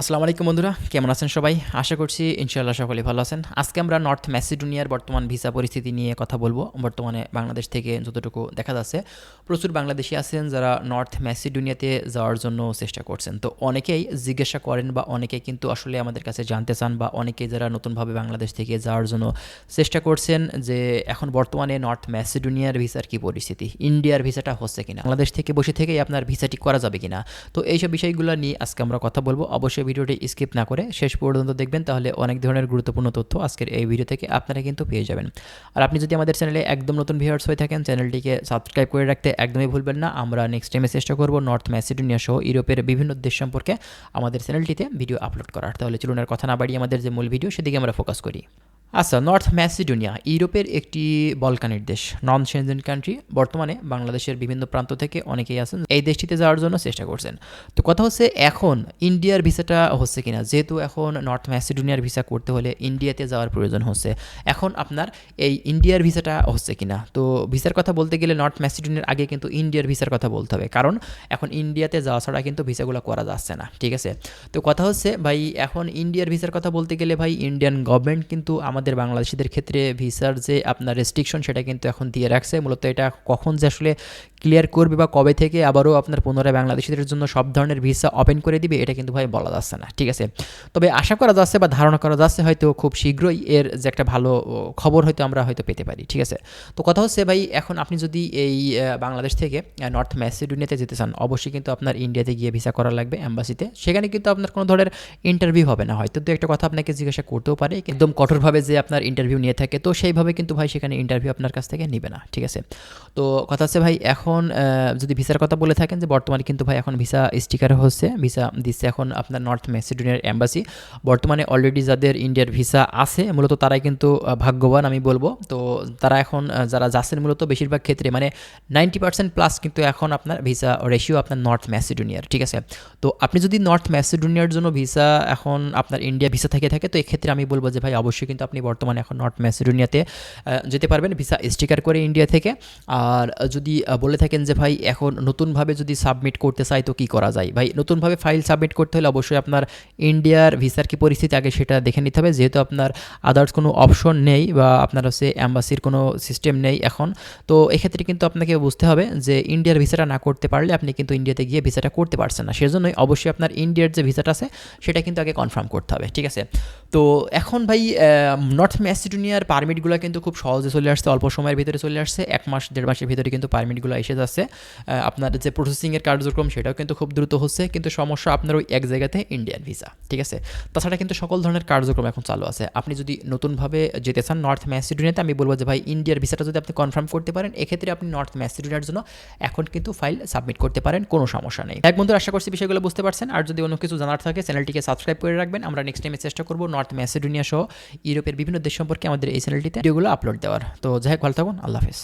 আসসালামু আলাইকুম বন্ধুরা, কেমন আছেন সবাই? আশা করছি ইনশাআল্লাহ সকলে ভালো আছেন। আজকে আমরা নর্থ ম্যাসিডোনিয়ার বর্তমান ভিসা পরিস্থিতি নিয়ে কথা বলব। বর্তমানে বাংলাদেশ থেকে যতটুকু দেখা যাচ্ছে, প্রচুর বাংলাদেশি আছেন যারা নর্থ ম্যাসিডোনিয়াতে যাওয়ার জন্য চেষ্টা করছেন। তো অনেকেই জিজ্ঞাসা করেন বা অনেকেই কিন্তু আসলে আমাদের কাছে জানতে চান বা অনেকেই যারা নতুনভাবে বাংলাদেশ থেকে যাওয়ার জন্য চেষ্টা করছেন যে এখন বর্তমানে নর্থ ম্যাসিডোনিয়ার ভিসার কি পরিস্থিতি, ইন্ডিয়ার ভিসাটা হচ্ছে কিনা, বাংলাদেশ থেকে বসে থেকেই আপনার ভিসাটি করা যাবে কিনা। তো এইসব বিষয়গুলো নিয়ে আজকে আমরা কথা বলব। অবশ্যই ভিডিওটি স্কিপ না করে শেষ পর্যন্ত দেখবেন, তাহলে অনেক ধরনের গুরুত্বপূর্ণ তথ্য আজকের এই ভিডিও থেকে আপনারা কিন্তু পেয়ে যাবেন। আর আপনি যদি আমাদের চ্যানেলে একদম নতুন ভিউয়ার্স হয়ে থাকেন, চ্যানেলটিকে সাবস্ক্রাইব করে রাখতে একদমই ভুলবেন না। আমরা নেক্সট টাইমে চেষ্টা করব নর্থ ম্যাসিডোনিয়া সহ ইউরোপের বিভিন্ন দেশ সম্পর্কে আমাদের চ্যানেলটিতে ভিডিও আপলোড করার। তাহলে চলুন আর কথা না বাড়িয়ে আমাদের যে মূল ভিডিও সেদিকে আমরা ফোকাস করি। আচ্ছা নর্থ ম্যাসিডোনিয়া, ইউরোপের একটি বলকানের দেশ নন সেনজেন কান্ট্রি বর্তমানে বাংলাদেশের বিভিন্ন প্রান্ত থেকে অনেকেই আছেন এই দেশটিতে যাওয়ার জন্য চেষ্টা করছেন। তো কথা হচ্ছে, এখন ইন্ডিয়ার ভিসাটা হচ্ছে কিনা? যেহেতু এখন নর্থ ম্যাসিডোনিয়ার ভিসা করতে হলে ইন্ডিয়াতে যাওয়ার প্রয়োজন হচ্ছে, এখন আপনার এই ইন্ডিয়ার ভিসাটা হচ্ছে কিনা? তো ভিসার কথা বলতে গেলে নর্থ ম্যাসিডোনিয়ার আগে কিন্তু ইন্ডিয়ার ভিসার কথা বলতে হবে, কারণ এখন ইন্ডিয়াতে যাওয়া ছাড়া কিন্তু ভিসাগুলো করা যাচ্ছে না, ঠিক আছে? তো কথা হচ্ছে, ভাই, এখন ইন্ডিয়ার ভিসার কথা বলতে গেলে ভাই, ইন্ডিয়ান গভর্নমেন্ট কিন্তু আমাদের বাংলাদেশিদের ক্ষেত্রে ভিসার যে আপনার রেস্ট্রিকশন সেটা কিন্তু এখন দিয়ে রাখছে। মূলত এটা কখন যে আসলে ক্লিয়ার করবে বা কবে থেকে আবারও আপনার পুনরায় বাংলাদেশিদের জন্য সব ধরনের ভিসা ওপেন করে দিবে, এটা কিন্তু ভাই বলা যাচ্ছে না, ঠিক আছে? তবে আশা করা যাচ্ছে বা ধারণা করা যাচ্ছে হয়তো খুব শীঘ্রই এর যে একটা ভালো খবর হয়তো আমরা হয়তো পেতে পারি, ঠিক আছে? তো কথা হচ্ছে ভাই, এখন আপনি যদি এই বাংলাদেশ থেকে নর্থ ম্যাসিডোনিয়াতে যেতে চান, অবশ্যই কিন্তু আপনার ইন্ডিয়াতে গিয়ে ভিসা করা লাগবে অ্যাম্বাসিতে সেখানে কিন্তু আপনার কোনো ধরনের ইন্টারভিউ হবে না, হয়তো দু একটা কথা আপনাকে জিজ্ঞাসা করতেও পারে, একদম কঠোরভাবে যে আপনার ইন্টারভিউ নিয়ে থাকে, তো সেইভাবে কিন্তু ভাই সেখানে ইন্টারভিউ আপনার কাছ থেকে নেবে না, ঠিক আছে? তো কথা হচ্ছে ভাই, এখন যদি ভিসার কথা বলে থাকেন যে বর্তমানে কিন্তু ভাই এখন ভিসা স্টিকার হচ্ছে, ভিসা দিচ্ছে এখন আপনার নর্থ মেসিডোনিয়ার অ্যাম্বাসি বর্তমানে অলরেডি যাদের ইন্ডিয়ার ভিসা আছে, মূলত তারাই কিন্তু ভাগ্যবান আমি বলব। তো তারা এখন যারা যাচ্ছেন মূলত বেশিরভাগ ক্ষেত্রে মানে নাইনটি পার্সেন্ট প্লাস কিন্তু এখন আপনার ভিসা রেশিও আপনার নর্থ ম্যাসিডোনিয়ার, ঠিক আছে? তো আপনি যদি নর্থ ম্যাসিডোনিয়ার জন্য ভিসা এখন আপনার ইন্ডিয়া ভিসা থেকে থাকে, তো এক্ষেত্রে আমি বলব যে ভাই অবশ্যই কিন্তু আপনি বর্তমানে এখন নর্থ ম্যাসিডোনিয়াতে যেতে পারবেন, ভিসা স্টিকার করে ইন্ডিয়া থেকে। আর যদি বলে থাকেন যে, ভাই, এখন নতুনভাবে যদি সাবমিট করতে চাই তো কী করা যায়? ভাই, নতুনভাবে ফাইল সাবমিট করতে হলে অবশ্যই আপনার ইন্ডিয়ার ভিসার কি পরিস্থিতি আগে সেটা দেখে নিতে হবে। যেহেতু আপনার আদার্স কোনো অপশন নেই বা আপনার হচ্ছে অ্যাম্বাসির কোনো সিস্টেম নেই এখন, তো এক্ষেত্রে কিন্তু আপনাকে বুঝতে হবে যে ইন্ডিয়ার ভিসাটা না করতে পারলে আপনি কিন্তু ইন্ডিয়াতে গিয়ে ভিসাটা করতে পারছেন না। সেজন্যই অবশ্যই আপনার ইন্ডিয়ার যে ভিসাটা আছে, সেটা কিন্তু আগে কনফার্ম করতে হবে, ঠিক আছে? তো এখন ভাই নর্থ ম্যাসিডোনিয়ার পারমিটগুলো কিন্তু খুব সহজে চলে আসছে, অল্প সময়ের ভিতরে চলে আসছে, এক মাস, দেড় মাসের ভিতরে কিন্তু পারমিটগুলো এসে যাচ্ছে আপনার যে প্রসেসিংয়ের কার্যক্রম সেটাও কিন্তু খুব দ্রুত হচ্ছে। কিন্তু সমস্যা আপনার ওই এক জায়গাতে ইন্ডিয়ান ভিসা ঠিক আছে? তাছাড়া কিন্তু সকল ধরনের কার্যক্রম এখন চালু আছে। আপনি যদি নতুনভাবে যেতে চান নর্থ ম্যাসিডোনিয়াতে আমি বলব যে ভাই ইন্ডিয়ার ভিসাটা যদি আপনি কনফার্ম করতে পারেন, এক্ষেত্রে আপনি নর্থ ম্যাসিডোনিয়ার জন্য এখন কিন্তু ফাইল সাবমিট করতে পারেন, কোনো সমস্যা নেই। এক বন্ধু আশা করছি বিষয়গুলো বুঝতে পারছেন। আর যদি অন্য কিছু জানার থাকে, চ্যানেলটিকে সাবস্ক্রাইব করে রাখবেন। আমরা নেক্সট টাইমে চেষ্টা করব নর্থ ম্যাসিডোনিয়া সহ ইউরোপের বিভিন্ন দেশ সম্পর্কে আমাদের এই চ্যানেলটিতে ভিডিওগুলো আপলোড দেওয়ার। তো যাই হোক, ভালো থাকুন। আল্লাহ হাফিজ।